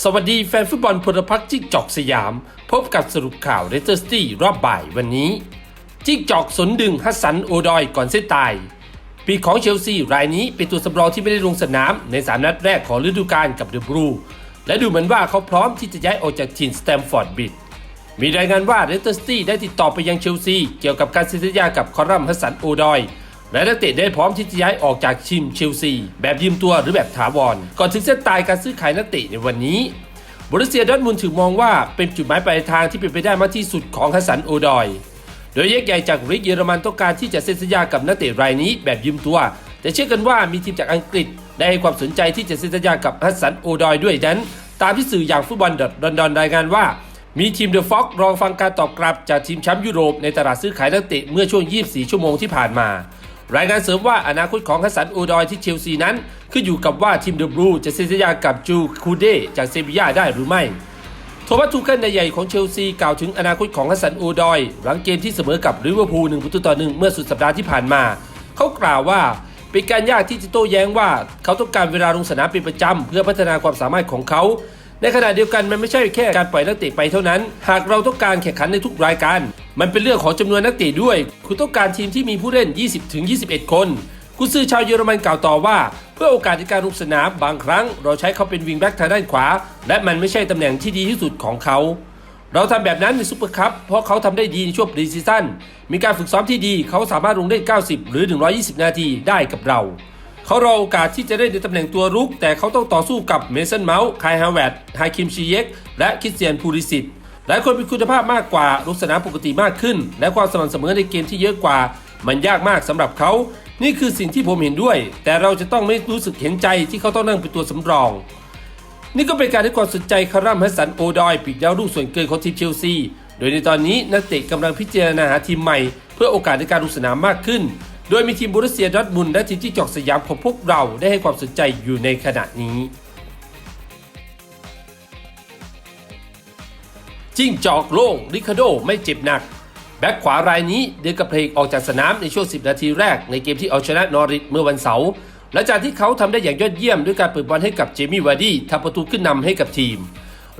สวัสดีแฟนฟุตบอลพลพรรคจิ้งจอกสยาม พบกับสรุปข่าวเรสเตอร์สตี้รอบบ่ายวันนี้ จิ้งจอกสนดึงฮัสสันโอดอยก่อนเส้นตาย ปีของเชลซีรายนี้เป็นตัวสำรองที่ไม่ได้ลงสนามในสามนัดแรกของฤดูกาลกับเดอะบลูและดูเหมือนว่าเขาพร้อมที่จะย้ายออกจากทีมสแตมฟอร์ดบิดมีรายงานว่าเรสเตอร์สตี้ได้ติดต่อไปยังเชลซีเกี่ยวกับการเซ็นสัญญากับคอรัมฮัสสันโอดอย และนักเตะได้พร้อมที่จะย้ายออกจากทีมเชลซี แบบยืมตัวหรือแบบถาวร ก่อนถึงเส้นตายการซื้อขายนักเตะในวันนี้บริเซียดอร์ทมุนถือมองว่าเป็นจุดหมายปลายทางที่เป็นไปได้มากที่สุดของฮัสันโอดอย โดยยักษ์ใหญ่จากริกเยอรมันต้องการที่จะเซ็นสัญญากับนักเตะรายนี้แบบยืมตัว แต่เชื่อกันว่ามีทีมจากอังกฤษ ได้ให้ความสนใจที่จะเซ็นสัญญากับฮัสันโอดอยด้วยนั้น ตามที่สื่ออย่างฟุตบอลดอนดอนรายงานว่ามีทีมเดอะฟ็อกรองฟังการตอบกลับจากทีมแชมป์ยุโรปในตลาดซื้อขายนักเตะเมื่อช่วง 24 ชั่วโมงที่ผ่านมา รายงานเสริมว่าอนาคตของฮัสสันโอดอยที่เชลซีนั้น ขึ้นอยู่กับว่าทีมเดอะบลูจะเซ็นสัญญากับจูคูเดจากเซบียาได้หรือไม่ โทมัสทูเคิลนายใหญ่ของเชลซีกล่าวถึงอนาคตของฮัสสันโอดอย หลังเกมที่เสมอกับลิเวอร์พูลหนึ่งประตูต่อหนึ่งเมื่อสุดสัปดาห์ที่ผ่านมา เขากล่าวว่าเป็นการยากที่จะโต้แย้งว่า เขาต้องการเวลาลงสนามเป็นประจำเพื่อพัฒนาความสามารถของเขาในขณะเดียวกันมันไม่ใช่แค่การปล่อยนักเตะไปเท่านั้น หากเราต้องการแข่งขันในทุกรายการ มันเป็นเรื่องของจำนวนนักเตะด้วย คุณต้องการทีมที่มีผู้เล่น 20-21 คนกุนซือชาวเยอรมันกล่าวต่อว่า เพื่อโอกาสในการลงสนามบางครั้ง เราใช้เขาเป็นวิงแบ็กทางด้านขวา และมันไม่ใช่ตำแหน่งที่ดีที่สุดของเขา เราทำแบบนั้นในซุปเปอร์คัพเพราะเขาทำได้ดีในช่วงปรีซีซั่นมีการฝึกซ้อมที่ดี เขาสามารถลงเล่น 90 หรือ 120 นาทีได้กับเรา เขารอโอกาสที่จะได้ในตำแหน่งตัวรุก แต่เขาต้องต่อสู้กับเมสันเมาส์ไคฮาวเวตไฮคิมชีเยกและคิสเตียนพูริสิต หลายคนมีคุณภาพมากกว่าลงสนามปกติมากขึ้น และความสม่ำเสมอในเกมที่เยอะกว่า มันยากมากสำหรับเขา นี่คือสิ่งที่ผมเห็นด้วย แต่เราจะต้องไม่รู้สึกเห็นใจที่เขาต้องนั่งเป็นตัวสำรอง นี่ก็เป็นการให้ความสนใจคารัมฮัสันโอดอยปีกดาวรุ่งส่วนเกินของทีมเชลซี โดยในตอนนี้นักเตะกำลังพิจารณาหาทีมใหม่ เพื่อโอกาสในการลงสนามมากขึ้น โดยมีทีมบรุสเซียดอทมุนและทีมที่จอกสยามของพวกเราได้ให้ความสนใจอยู่ในขณะนี้ จิ้งจอกโล่งริคาโดไม่เจ็บหนัก แบ็คขวารายนี้เดินกระเพลกออกจากสนามในช่วง 10 นาทีแรกในเกมที่เอาชนะนอริทเมื่อวันเสาร์หลังจากที่เขาทำได้อย่างยอดเยี่ยมด้วยการเปิดบอลให้กับเจมี่วาร์ดี้ทำประตูขึ้นนำให้กับทีม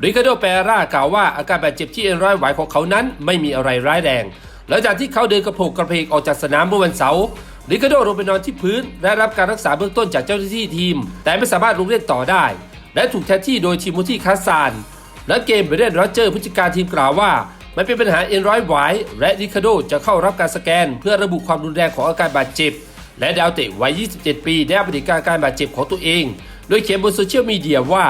ริคาโดเปร่ากล่าวว่าอาการบาดเจ็บที่เอ็นร้อยไหวของเขานั้นไม่มีอะไรร้ายแรง หลังจากที่เขาเดินกระโผกกระเพกออกจากสนามเมื่อวันเสาร์ริคาโดลงไปนอนที่พื้นและรับการรักษาเบื้องต้นจากเจ้าหน้าที่ทีม แต่ไม่สามารถลงเล่นต่อได้ และถูกแทนที่โดยทีมมูที่คาสซาน และเกมเบรเดนโรเจอร์ผู้จัดการทีมกล่าวว่า ไมันเป็นปัญหาเอ็นร้อยไหวและริคาโดจะเข้ารับการสแกน เพื่อระบุความรุนแรงของอาการบาดเจ็บ และดาวเตะวัย 27 ปีได้ปเดตอาการบาดเจ็บของตัวเอง โดยเขียนบนโซเชียลมีเดียว่า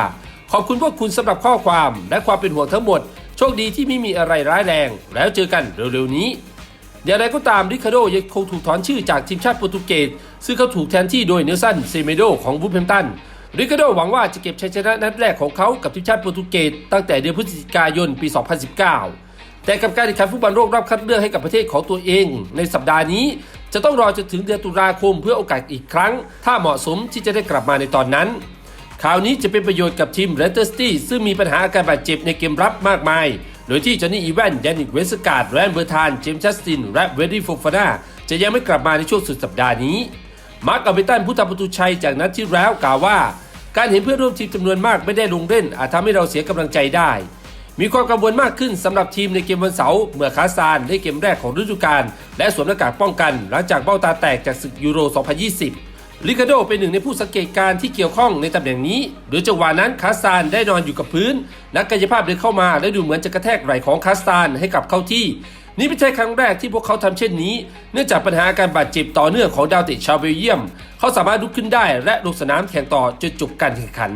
ขอบคุณพวกคุณสำหรับข้อความ และความเป็นห่วงทั้งหมด โชคดีที่ไม่มีอะไรร้ายแรง แล้วเจอกันเร็วๆนี้อย่างไรก็ตามริคาโดยังคงถูกถอนชื่อจากทีมชาติโปรตุเกสซึ่งเขาถูกแทนที่โดยเนลสันเซเมโดของวูฟแฮมตัน ริคาโดหวังว่าจะเก็บชัยชนะนัดแรกของเขากับทีมชาติโปรตุเกสตั้งแต่เดือนพฤศจิกายนปี 2019 แต่กับการแข่งขันฟุตบอลโลกรอบคัดเลือกให้กับประเทศของตัวเอง ในสัปดาห์นี้จะต้องรอจนถึงเดือนตุลาคมเพื่อโอกาสอีกครั้ง ถ้าเหมาะสมที่จะได้กลับมาในตอนนั้นข่าวนี้จะเป็นประโยชน์กับทีมเรสเตอร์สตี้ซึ่งมีปัญหาอาการบาดเจ็บในเกมรับมากมาย โดยที่จอห์นนี่อีแวนยานิกเวสการ์ดแรนเบอร์ธาน เจมส์จัสติน และเวดดี้โฟฟาน่าจะยังไม่กลับมาในช่วงสุดสัปดาห์นี้ มาร์กอัลเบตันผู้ทำประตูชัยจากนัดที่แล้วกล่าวว่า การเห็นเพื่อนร่วมทีมจำนวนมากไม่ได้ลงเล่น อาจทำให้เราเสียกำลังใจได้ มีความกังวลมากขึ้นสำหรับทีมในเกมวันเสาร์เมื่อคาซานได้เกมแรกของฤดูกาลและสวมหน้ากากป้องกัน หลังจากเบ้าตาแตกจากศึกยูโร 2020 ลิคาโดเป็นหนึ่งในผู้สังเกตการณ์ที่เกี่ยวข้องในตำแหน่งนี้โดยจังหวะนั้นคาซานได้นอนอยู่กับพื้น นักกายภาพเดินเข้ามาและดูเหมือนจะกระแทกไหล่ของคาซานให้กลับเข้าที่ นี่ไม่ใช่ครั้งแรกที่พวกเขาทำเช่นนี้ เนื่องจากปัญหาการบาดเจ็บต่อเนื่องของดาวเตะชาวเบลเยียม เขาสามารถลุกขึ้นได้และลงสนามแข่งต่อจนจบการแข่งขัน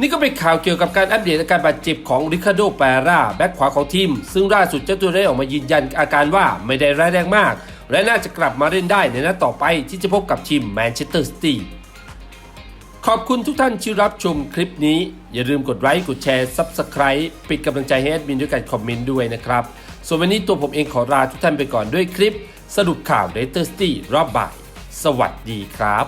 นี่ก็เป็นข่าวเกี่ยวกับการอัปเดตอาการบาดเจ็บของริคาโดแปร่าแบ็คขวาของทีมซึ่งล่าสุดเจ้าตัวได้ออกมายืนยันอาการว่าไม่ได้ร้ายแรงมาก และน่าจะกลับมาเล่นได้ในนัดต่อไปที่จะพบกับทีมแมนเชสเตอร์ซิตี้ขอบคุณทุกท่านที่รับชมคลิปนี้ อย่าลืมกดไลค์กดแชร์ Subscribe ปิดกำลังใจให้แอดมินด้วยการคอมเมนต์ด้วยนะครับ ส่วนวันนี้ตัวผมเองขอลาทุกท่านไปก่อนด้วยคลิป สรุปข่าวเรสเตอร์ซิตี้รอบบ่าย สวัสดีครับ